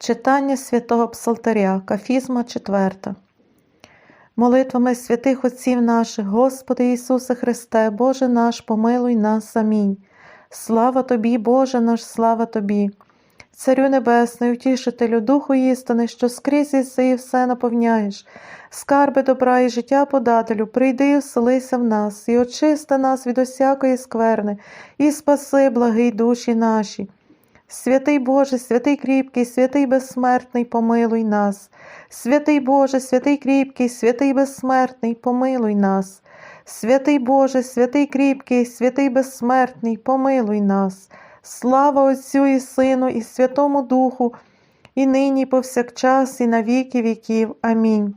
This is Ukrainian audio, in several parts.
Читання святого Псалтаря, Кафізма 4. Молитвами святих Отців наших, Господи Ісусе Христе, Боже наш, помилуй нас. Амінь. Слава Тобі, Боже наш, слава Тобі. Царю Небесний, утішителю, Духу істини, що скрізь іси і все наповняєш, скарби добра і життя подателю, прийди і вселися в нас, і очисти нас від усякої скверни, і спаси, благий душі наші. Святий Боже, святий кріпкий, святий безсмертний, помилуй нас. Святий Боже, святий кріпкий, святий безсмертний, помилуй нас. Святий Боже, святий кріпкий, святий безсмертний, помилуй нас. Слава Отцю і Сину, і Святому Духу, і нині, і повсякчас, і на віки віків. Амінь.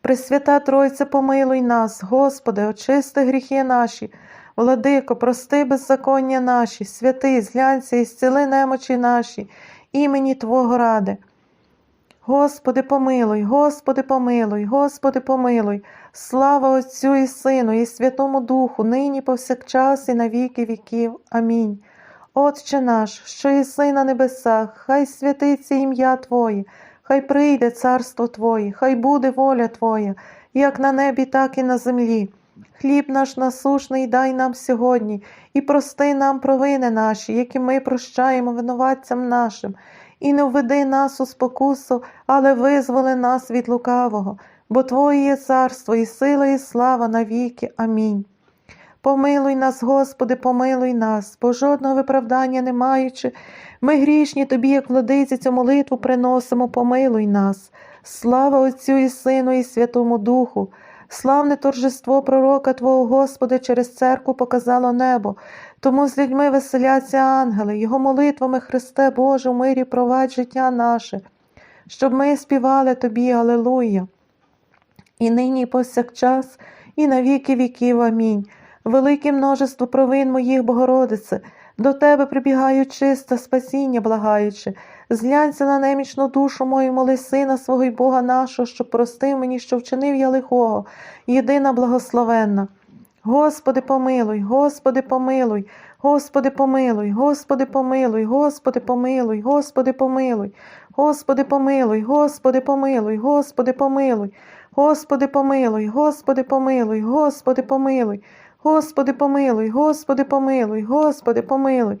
Пресвята Тройце, помилуй нас, Господи, очисти гріхи наші. Владико, прости беззаконня наші, святий, зглянься і зціли немочі наші, імені Твого ради. Господи, помилуй, Господи, помилуй, Господи, помилуй, слава Отцю і Сину, і Святому Духу, нині повсякчас, і на віки віків. Амінь. Отче наш, що єси на небесах, хай святиться ім'я Твоє, хай прийде царство Твоє, хай буде воля Твоя, як на небі, так і на землі. Хліб наш насушний дай нам сьогодні, і прости нам провини наші, які ми прощаємо винуватцям нашим, і не введи нас у спокусу, але визволи нас від лукавого, бо Твоє є царство, і сила, і слава навіки. Амінь. Помилуй нас, Господи, помилуй нас, бо жодного виправдання не маючи, ми грішні Тобі, як владиці, цю молитву приносимо, помилуй нас. Слава Отцю і Сину, і Святому Духу. Славне торжество пророка Твого Господи через церкву показало небо, тому з людьми веселяться ангели, Його молитвами Христе Боже, в мирі провадь життя наше, щоб ми співали Тобі, Алелуя. І нині, і повсякчас, і на віки віків. Амінь. Велике множество провин моїх, Богородице, до Тебе прибігаю чисте спасіння, благаючи. Зглянься на немічну душу мою, моли сина свого й Бога нашого, щоб простив мені, що вчинив я лихого, єдина благословенна. Господи, помилуй, Господи, помилуй, Господи, помилуй, Господи, помилуй, Господи, помилуй, Господи, помилуй, Господи, помилуй, Господи, помилуй, Господи, помилуй, Господи, помилуй, Господи, помилуй, Господи, помилуй, Господи, помилуй, Господи, помилуй, Господи, помилуй.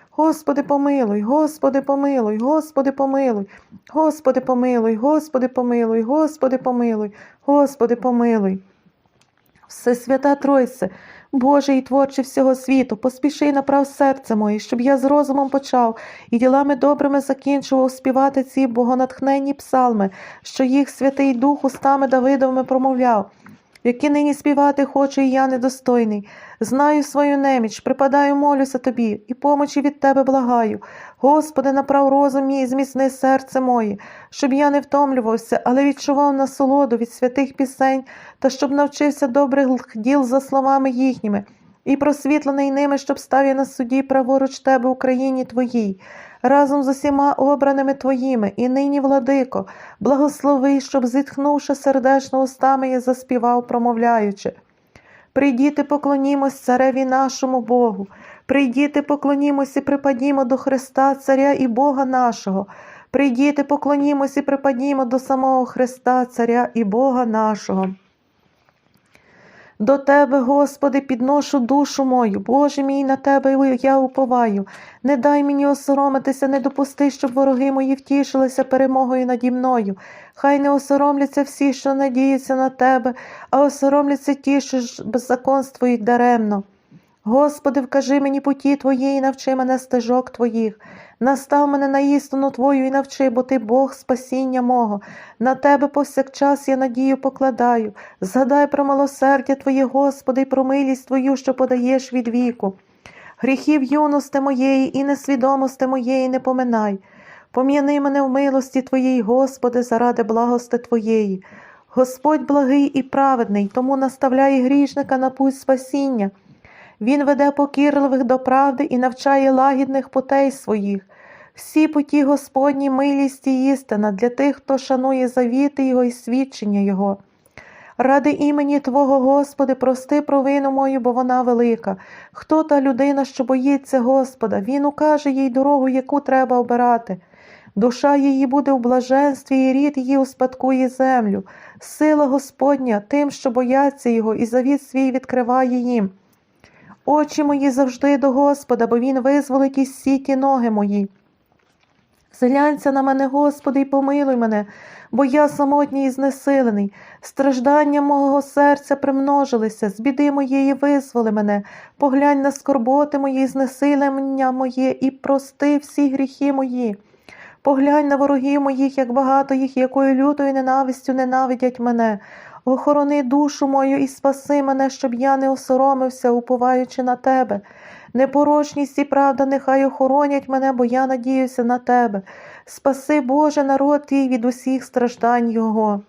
Господи, помилуй, Господи, помилуй, Господи, помилуй, Господи, помилуй, Господи, помилуй, Господи, помилуй, Господи, помилуй. Всесвята Тройце, Боже і творче всього світу, поспіши направ серце моє, щоб я з розумом почав і ділами добрими закінчував співати ці богонатхненні псалми, що їх Святий Дух устами Давидовими промовляв, які нині співати хочу, і я недостойний. Знаю свою неміч, припадаю, молюся тобі, і помочі від тебе благаю. Господи, направ розум мій зміцни серце моє, щоб я не втомлювався, але відчував насолоду від святих пісень та щоб навчився добрих діл за словами їхніми, і просвітлений ними, щоб став я на суді праворуч тебе Україні твоїй, разом з усіма обраними твоїми, і нині, владико, благослови, щоб, зітхнувши сердечно устами, я заспівав, промовляючи. Прийдіти, поклонімось цареві нашому Богу, прийдіти, поклонімось і припадімо до Христа, Царя і Бога нашого. Прийдіти, поклонімось і припадімо до самого Христа, Царя і Бога нашого. До Тебе, Господи, підношу душу мою, Боже мій, на Тебе я уповаю. Не дай мені осоромитися, не допусти, щоб вороги мої втішилися перемогою наді мною. Хай не осоромляться всі, що надіються на Тебе, а осоромляться ті, що ж беззаконствують даремно. Господи, вкажи мені путі Твої і навчи мене стежок Твоїх. Настав мене на істину Твою і навчи, бо Ти Бог спасіння мого. На Тебе повсякчас я надію покладаю. Згадай про милосердя Твоє, Господи, і про милість Твою, що подаєш від віку. Гріхів юності моєї і несвідомості моєї не поминай. Пом'яни мене в милості Твоїй, Господи, заради благости Твоєї. Господь благий і праведний, тому наставляє грішника на путь спасіння. Він веде покірливих до правди і навчає лагідних путей своїх. Всі путі Господні милість і істина для тих, хто шанує завіти Його і свідчення Його. Ради імені Твого, Господи, прости провину мою, бо вона велика. Хто та людина, що боїться Господа, Він укаже їй дорогу, яку треба обирати. Душа її буде у блаженстві, і рід її успадкує землю. Сила Господня тим, що бояться Його, і завіт свій відкриває їм. Очі мої завжди до Господа, бо Він визволить із сіті ноги мої. Зглянься на мене, Господи, і помилуй мене, бо я самотній і знесилений. Страждання мого серця примножилися, з біди моєї визволи мене, поглянь на скорботи мої, знесилення моє, і прости всі гріхи мої. Поглянь на ворогів моїх, як багато їх, якою лютою ненавистю ненавидять мене. Охорони душу мою і спаси мене, щоб я не осоромився, уповаючи на тебе. Непорочність і правда нехай охоронять мене, бо я надіюся на тебе. Спаси, Боже, народ твій від усіх страждань Його.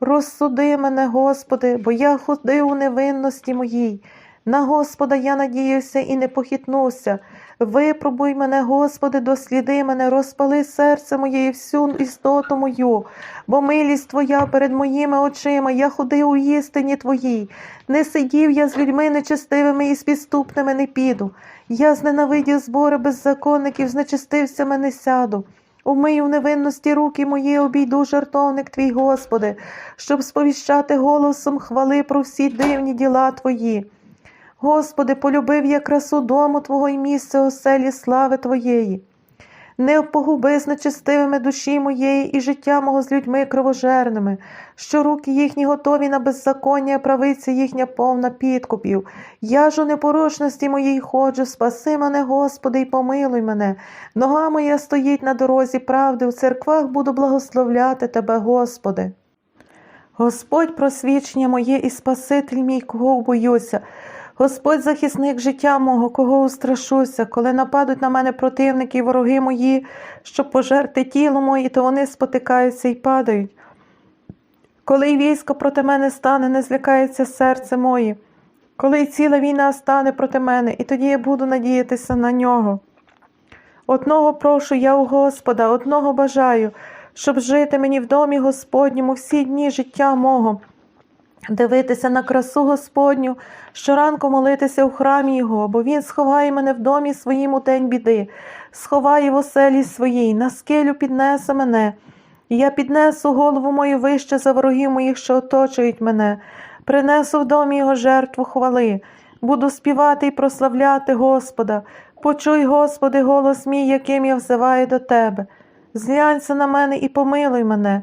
Розсуди мене, Господи, бо я ходив у невинності моїй. На Господа я надіюся і не похитнуся. Випробуй мене, Господи, досліди мене, розпали серце моє і всю істоту мою, бо милість Твоя перед моїми очима, я ходив у істині Твоїй. Не сидів я з людьми нечестивими і з підступними не піду. Я зненавидів збори беззаконників, знечистився мене сяду. Умию невинності руки мої, обійду жартовник твій, Господи, щоб сповіщати голосом хвали про всі дивні діла Твої. Господи, полюбив я красу дому Твого і місце оселі слави Твоєї. Не погуби з нечестивими душі моєї і життя мого з людьми кровожерними, що руки їхні готові на беззаконня, правиця їхня повна підкупів. Я ж у непорочності моїй ходжу, спаси мене, Господи, і помилуй мене. Нога моя стоїть на дорозі правди, у церквах буду благословляти Тебе, Господи. Господь просвічення моє і Спаситель мій, кого боюся. Господь захисник життя мого, кого устрашуся, коли нападуть на мене противники і вороги мої, щоб пожерти тіло моє, то вони спотикаються і падають. Коли й військо проти мене стане, не злякається серце моє, коли й ціла війна стане проти мене, і тоді я буду надіятися на нього. Одного прошу я у Господа, одного бажаю, щоб жити мені в домі Господньому всі дні життя мого дивитися на красу Господню, щоранку молитися у храмі Його, бо Він сховає мене в домі своїм у день біди, сховає в оселі своїй, на скелю піднесе мене. І я піднесу голову мою вище за ворогів моїх, що оточують мене, принесу в домі Його жертву хвали, буду співати і прославляти Господа. Почуй, Господи, голос мій, яким я взиваю до Тебе. Зглянься на мене і помилуй мене.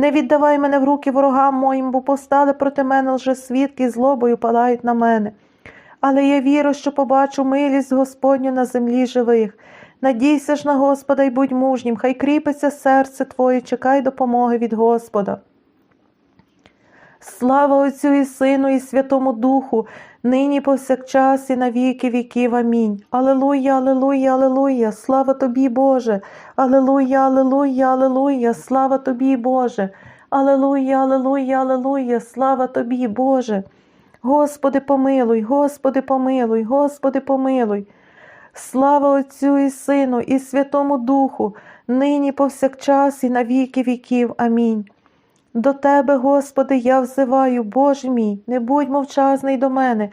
Не віддавай мене в руки ворогам моїм, бо постали проти мене лже свідки і злобою палають на мене. Але я вірю, що побачу милість Господню на землі живих. Надійся ж на Господа й будь мужнім, хай кріпиться серце Твоє, чекай допомоги від Господа. Слава Отцю і Сину, і Святому Духу, нині повсякчас і на віки віків. Амінь. Алелуя, алелуя, алелуя, слава тобі, Боже, Алелуя, алелуя, алелуя, слава тобі, Боже, Алелуя, алелуя, алелуя, слава тобі, Боже. Господи, помилуй, Господи, помилуй, Господи, помилуй. Слава Отцю і Сину, і Святому Духу, нині повсякчас і на віки віків. Амінь. До Тебе, Господи, я взиваю, Боже мій, не будь мовчазний до мене,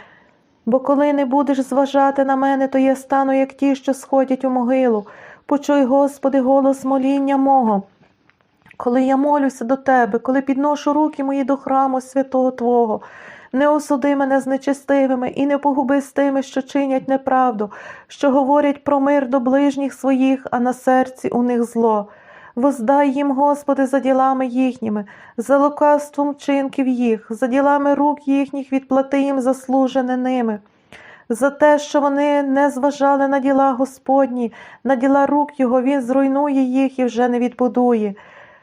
бо коли не будеш зважати на мене, то я стану, як ті, що сходять у могилу. Почуй, Господи, голос моління мого. Коли я молюся до Тебе, коли підношу руки мої до храму святого Твого, не осуди мене з нечестивими і не погуби з тими, що чинять неправду, що говорять про мир до ближніх своїх, а на серці у них зло. Воздай їм, Господи, за ділами їхніми, за лукавством вчинків їх, за ділами рук їхніх відплати їм заслужене ними. За те, що вони не зважали на діла Господні, на діла рук Його, Він зруйнує їх і вже не відбудує.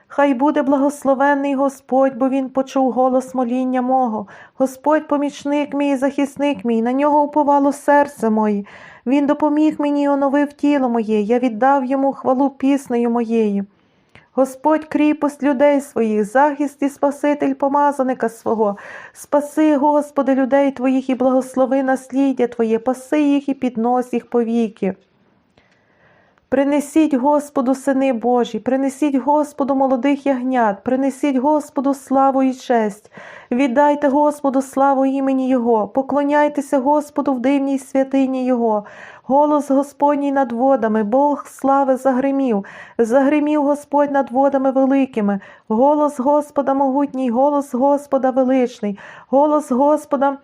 Хай буде благословенний Господь, бо Він почув голос моління мого. Господь помічник мій, і захисник мій, на нього уповало серце моє. Він допоміг мені і оновив тіло моє, я віддав йому хвалу піснею моєю. Господь кріпость людей своїх, захист і Спаситель помазаника свого. Спаси, Господи, людей Твоїх і благослови насліддя Твоє, паси їх і піднось їх повіки. Принесіть Господу, сини Божі, принесіть Господу молодих ягнят, принесіть Господу славу і честь, віддайте Господу славу імені Його, поклоняйтеся Господу в дивній святині Його. Голос Господній над водами, Бог слави загримів, загримів Господь над водами великими, голос Господа могутній, голос Господа величний, голос Господа.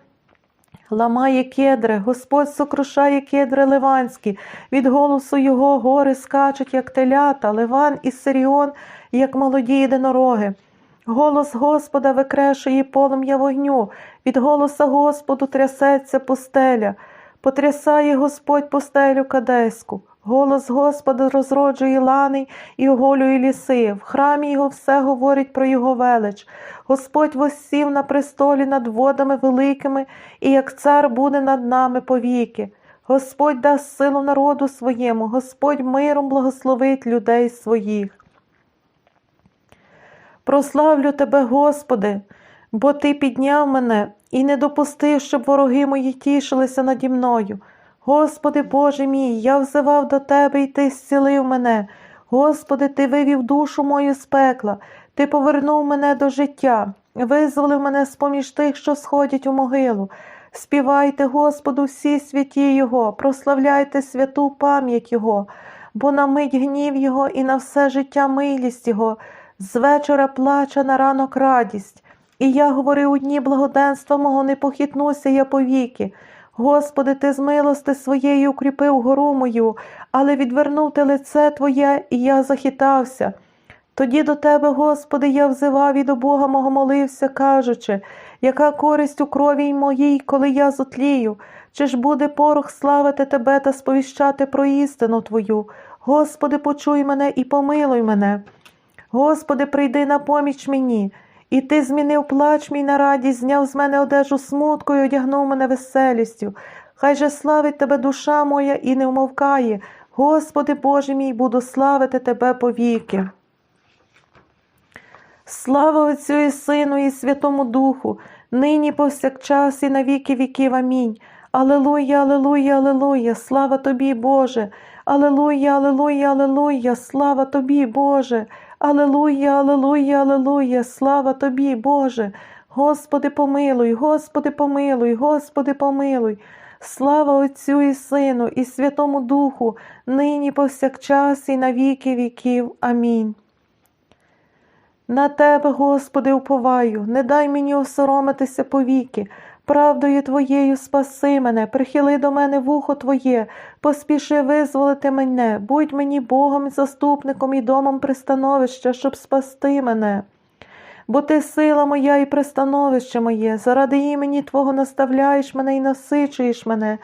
Ламає кедри, Господь сокрушає кедри ливанські, від голосу його гори скачуть, як телята, Ливан і Сиріон, як молоді єдинороги. Голос Господа викрешує полум'я вогню, від голоса Господу трясеться пустеля, потрясає Господь пустелю кадеську. Голос Господа розроджує лани і оголює ліси. В храмі його все говорить про його велич. Господь воссів на престолі над водами великими, і як цар буде над нами повіки. Господь дасть силу народу своєму, Господь миром благословить людей своїх. Прославлю тебе, Господи, бо Ти підняв мене і не допустив, щоб вороги мої тішилися наді мною. Господи Боже мій, я взивав до Тебе, і Ти зцілив мене. Господи, Ти вивів душу мою з пекла, Ти повернув мене до життя, визволив мене з поміж тих, що сходять у могилу. Співайте, Господу, всі святі Його, прославляйте святу пам'ять Його, бо на мить гнів Його і на все життя милість Його, з вечора плаче на ранок радість. І я говорив у дні благоденства мого, не похитнуся я повіки. Господи, ти з милости своєї укріпив гору мою, але відвернув ти лице Твоє, і я захитався. Тоді до Тебе, Господи, я взивав і до Бога мого молився, кажучи, яка користь у крові моїй, коли я зотлію, чи ж буде порох славити Тебе та сповіщати про істину Твою? Господи, почуй мене і помилуй мене. Господи, прийди на поміч мені. І ти змінив плач мій на радість, зняв з мене одежу смутку і одягнув мене веселістю. Хай же славить тебе душа моя і не вмовкає. Господи Боже мій, буду славити Тебе повіки. Слава Отцю і Сину, і Святому Духу, нині повсякчас і на віки віків. Амінь. Алелуя, алелуя, алелуя, слава тобі, Боже. Алелуя, алелуя, алелуя, слава тобі, Боже. Алелуя, алелуя, алелуя, слава тобі, Боже. Господи, помилуй, Господи, помилуй, Господи, помилуй. Слава Отцю і Сину, і Святому Духу, нині повсякчас і на віки віків. Амінь. На Тебе, Господи, уповаю, не дай мені осоромитися повіки. Правдою Твоєю спаси мене, прихили до мене вухо Твоє, поспіши визволити мене, будь мені Богом, і заступником і домом пристановища, щоб спасти мене. Бо ти сила моя і пристановище моє, заради імені Твого наставляєш мене і насичуєш мене.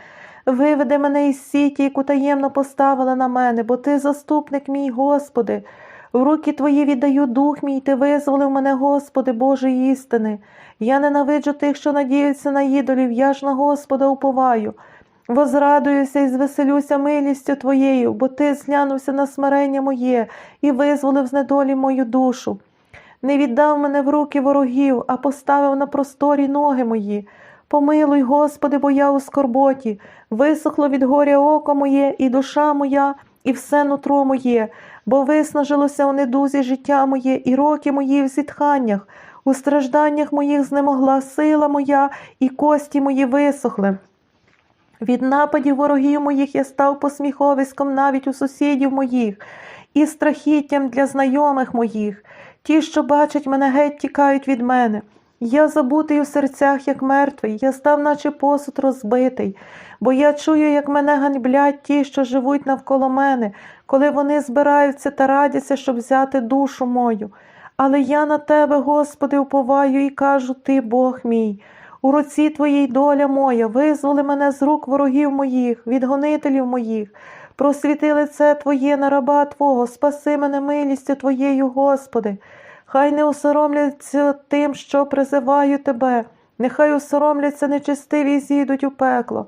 Виведи мене із сіті, яку таємно поставила на мене, бо ти заступник мій, Господи. В руки Твої віддаю дух мій, Ти визволив мене, Господи, Божої істини. Я ненавиджу тих, що надіються на ідолів, я ж на Господа уповаю. Возрадуюся і звеселюся милістю Твоєю, бо Ти зглянувся на смирення моє і визволив з недолі мою душу. Не віддав мене в руки ворогів, а поставив на просторі ноги мої. Помилуй, Господи, бо я у скорботі, висохло від горя око моє, і душа моя, і все нутро моє, бо виснажилося у недузі життя моє, і роки мої в зітханнях, у стражданнях моїх знемогла сила моя, і кості мої висохли. Від нападів ворогів моїх я став посміховиськом навіть у сусідів моїх, і страхіттям для знайомих моїх. Ті, що бачать мене, геть тікають від мене. Я забутий у серцях, як мертвий, я став, наче посуд розбитий. Бо я чую, як мене ганьблять ті, що живуть навколо мене, коли вони збираються та радяться, щоб взяти душу мою. Але я на тебе, Господи, уповаю і кажу Ти, Бог мій. У руці Твоїй доля моя, визволи мене з рук ворогів моїх, від гонителів моїх. Просвіти лице Твоє на раба Твого, спаси мене милістю Твоєю, Господи. Хай не осоромляться тим, що призиваю Тебе, нехай осоромляться нечистиві і зійдуть у пекло.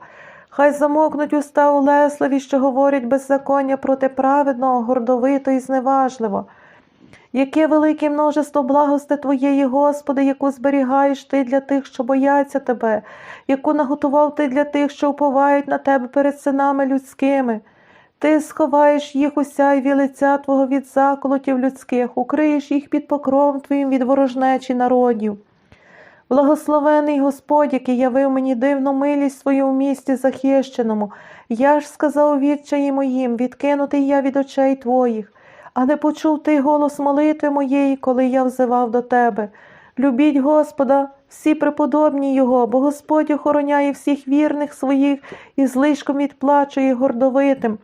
Хай замокнуть уста улесливі, що говорять беззаконня проти праведного, гордовито і зневажливо. Яке велике множество благости Твоєї, Господи, яку зберігаєш Ти для тих, що бояться Тебе, яку наготував Ти для тих, що уповають на Тебе перед синами людськими. Ти сховаєш їх у сяйві лиця Твого від заколотів людських, укриєш їх під покровом Твоїм від ворожнечі народів. Благословений Господь, який явив мені дивну милість свою в місті захищеному, я ж сказав відчаї моїм, відкинутий я від очей Твоїх, але почув ти голос молитви моєї, коли я взивав до Тебе. Любіть Господа, всі преподобні Його, бо Господь охороняє всіх вірних своїх і злишком відплачує гордовитим.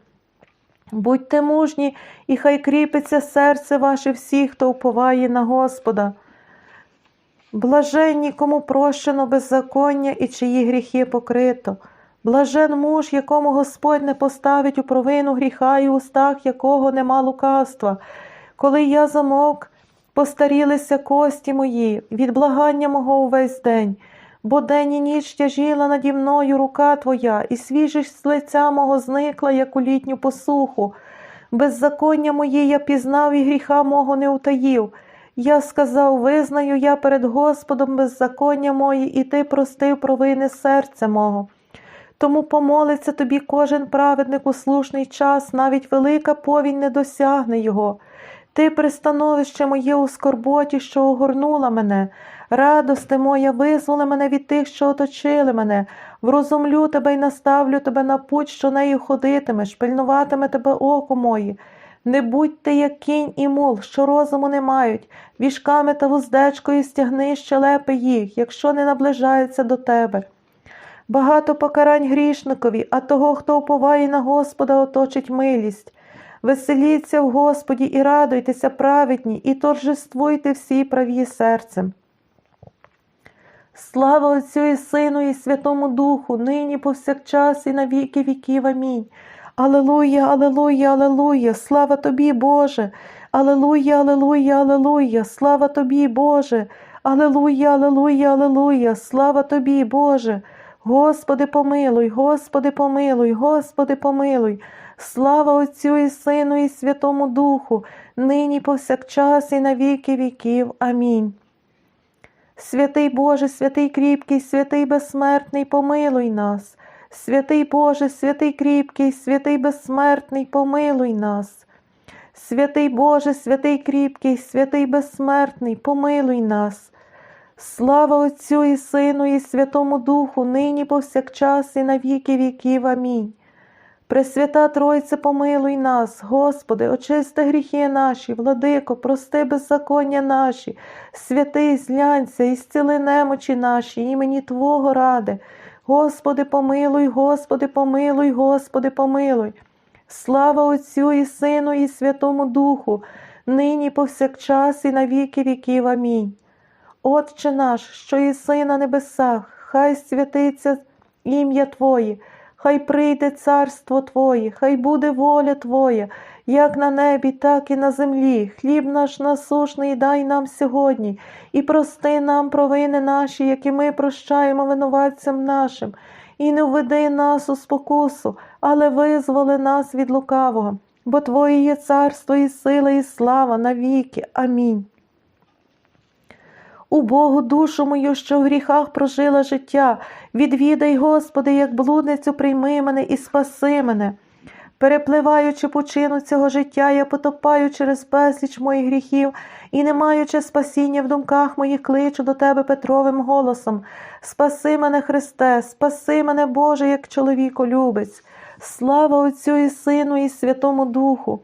Будьте мужні, і хай кріпиться серце ваше всіх, хто уповає на Господа. Блаженні, кому прощено беззаконня і чиї гріхи покрито. Блажен муж, якому Господь не поставить у провину гріха і устах якого нема лукавства. Коли я замовк, постарілися кості мої, від благання мого увесь день, бо день і ніч тяжіла наді мною рука твоя, і свіжість з лиця мого зникла, як у літню посуху. Беззаконня моє я пізнав і гріха мого не утаїв. Я сказав, визнаю я перед Господом беззаконня мої, і ти простив провини серця мого. Тому помолиться тобі кожен праведник у слушний час, навіть велика повінь не досягне його. Ти пристановище моє у скорботі, що огорнула мене. Радости моя, визволи мене від тих, що оточили мене. Врозумлю тебе і наставлю тебе на путь, що нею ходитимеш, пильнуватиме тебе око моє. Не будь ти, як кінь і мул, що розуму не мають, віжками та вуздечкою стягни щелепи їх, якщо не наближаються до тебе. Багато покарань грішникові, а того, хто уповає на Господа, оточить милість. Веселіться в Господі і радуйтеся праведні, і торжествуйте всі праві серцем. Слава Отцю і Сину, і Святому Духу, нині повсякчас, і на віки віків. Амінь. Алелуя, алелуя, алелуя, слава тобі, Боже. Алелуя, алелуя, алелуя, слава тобі, Боже. Алелуя, алелуя, алелуя, слава тобі, Боже. Господи, помилуй, Господи, помилуй, Господи, помилуй. Слава Отцю і Сину, і Святому Духу, нині повсякчас, і на віки віків. Амінь. Святий Боже, святий кріпкий, святий безсмертний, помилуй нас. Святий Боже, святий кріпкий, святий безсмертний, помилуй нас. Святий Боже, святий кріпкий, святий безсмертний, помилуй нас. Слава Отцю і Сину, і Святому Духу, нині повсякчас, і на віки віків. Амінь. Пресвята Тройце, помилуй нас, Господи, очисти гріхи наші, владико, прости беззаконня наші, святий зглянься і немочі наші, імені Твого ради. Господи, помилуй, Господи, помилуй, Господи, помилуй. Слава Отцю і Сину, і Святому Духу, нині повсякчас, і на віки віків. Амінь. Отче наш, що єси на небесах, хай святиться ім'я Твоє, хай прийде царство Твоє, хай буде воля Твоя, як на небі, так і на землі. Хліб наш насушний дай нам сьогодні, і прости нам провини наші, які ми прощаємо винуватцям нашим, і не введи нас у спокусу, але визволи нас від лукавого, бо Твоє є царство, і сила, і слава навіки. Амінь. У Богу душу мою, що в гріхах прожила життя, відвідай, Господи, як блудницю прийми мене і спаси мене. Перепливаючи пучину цього життя, я потопаю через безліч моїх гріхів і, не маючи спасіння в думках моїх, кличу до Тебе Петровим голосом. Спаси мене, Христе, спаси мене, Боже, як чоловіко любець. Слава Отцю і Сину, і Святому Духу.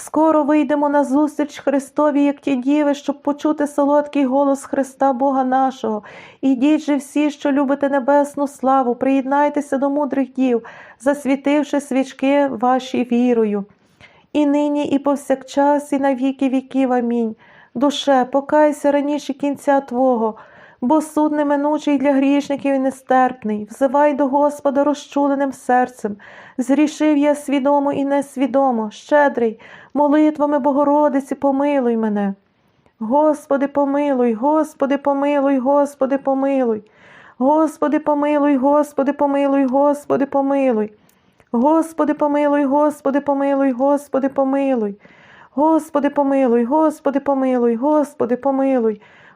Скоро вийдемо на зустріч Христові, як ті діви, щоб почути солодкий голос Христа Бога нашого. Ідіть же всі, що любите небесну славу, приєднайтеся до мудрих дів, засвітивши свічки ваші вірою. І нині, і повсякчас, і на віки віків. Амінь. Душе, покайся раніше кінця Твого, бо суд неминучий для грішників і нестерпний. Взивай до Господа розчуленим серцем. Зрішив я свідомо і несвідомо, щедрий, молитвами Богородиці, помилуй мене. Господи, помилуй, Господи, помилуй, Господи, помилуй. Господи, помилуй, Господи, помилуй, Господи, помилуй. Господи, помилуй, Господи, помилуй, Господи, помилуй. Господи, помилуй, Господи, помилуй, Господи, помилуй.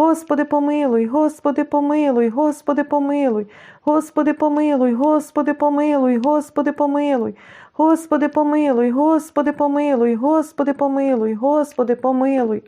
Господи, помилуй, Господи, помилуй, Господи, помилуй. Господи, помилуй, Господи, помилуй, Господи, помилуй. Господи, помилуй, Господи, помилуй, Господи, помилуй, Господи, помилуй.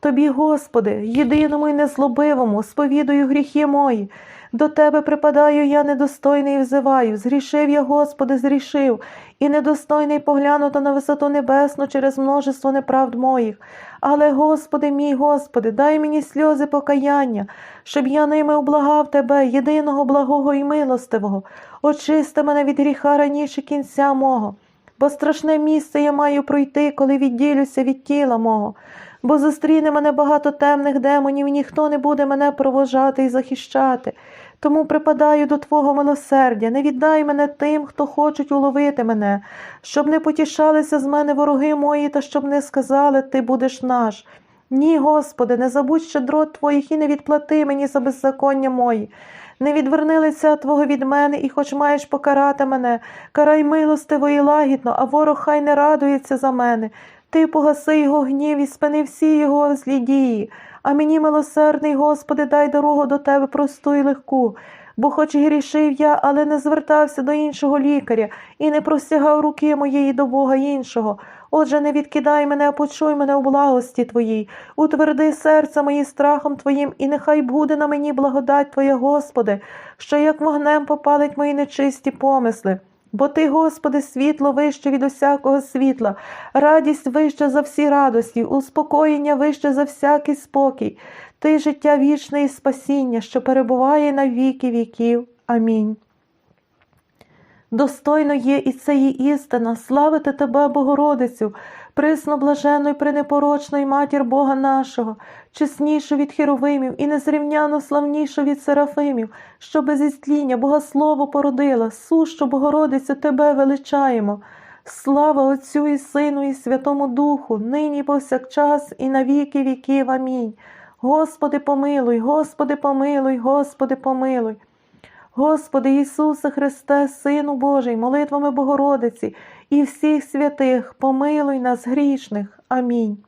Тобі, Господи, єдиному і незлобивому, сповідую гріхи мої. До Тебе припадаю я недостойний і взиваю. Згрішив я, Господи, зрішив, і недостойний поглянуто на висоту небесну через множество неправд моїх. Але, Господи мій, Господи, дай мені сльози покаяння, щоб я ними облагав Тебе, єдиного благого і милостивого. Очисти мене від гріха раніше кінця мого, бо страшне місце я маю пройти, коли відділюся від тіла мого. Бо зустріне мене багато темних демонів, і ніхто не буде мене провожати і захищати. Тому припадаю до Твого милосердя, не віддай мене тим, хто хочуть уловити мене, щоб не потішалися з мене вороги мої, та щоб не сказали Ти будеш наш. Ні, Господи, не забудь щедрот Твоїх і не відплати мені за беззаконня мої. Не відверни лиця Твого від мене, і хоч маєш покарати мене, карай милостиво і лагідно, а ворог хай не радується за мене. Ти погаси його гнів і спини всі його злі дії. А мені, милосердний, Господи, дай дорогу до Тебе просту і легку. Бо хоч грішив я, але не звертався до іншого лікаря і не простягав руки моєї до Бога іншого. Отже, не відкидай мене, а почуй мене у благості Твоїй, утверди серце моє страхом Твоїм, і нехай буде на мені благодать Твоя, Господи, що як вогнем попалить мої нечисті помисли. Бо ти, Господи, світло вище від усякого світла, радість вища за всі радості, успокоєння вище за всякий спокій, ти життя вічне і спасіння, що перебуває на віки віків. Амінь. Достойно є і це є істина, славити Тебе, Богородицю, присно блаженну і пренепорочну матір Бога нашого, чеснішу від херовимів і незрівняно славнішу від серафимів, що без істління Богослово породила, сущу Богородицю Тебе величаємо. Слава Отцю і Сину, і Святому Духу, нині повсякчас, і на віки віків. Амінь. Господи, помилуй, Господи, помилуй, Господи, помилуй. Господи Ісусе Христе, Сину Божий, молитвами Богородиці і всіх святих, помилуй нас грішних. Амінь.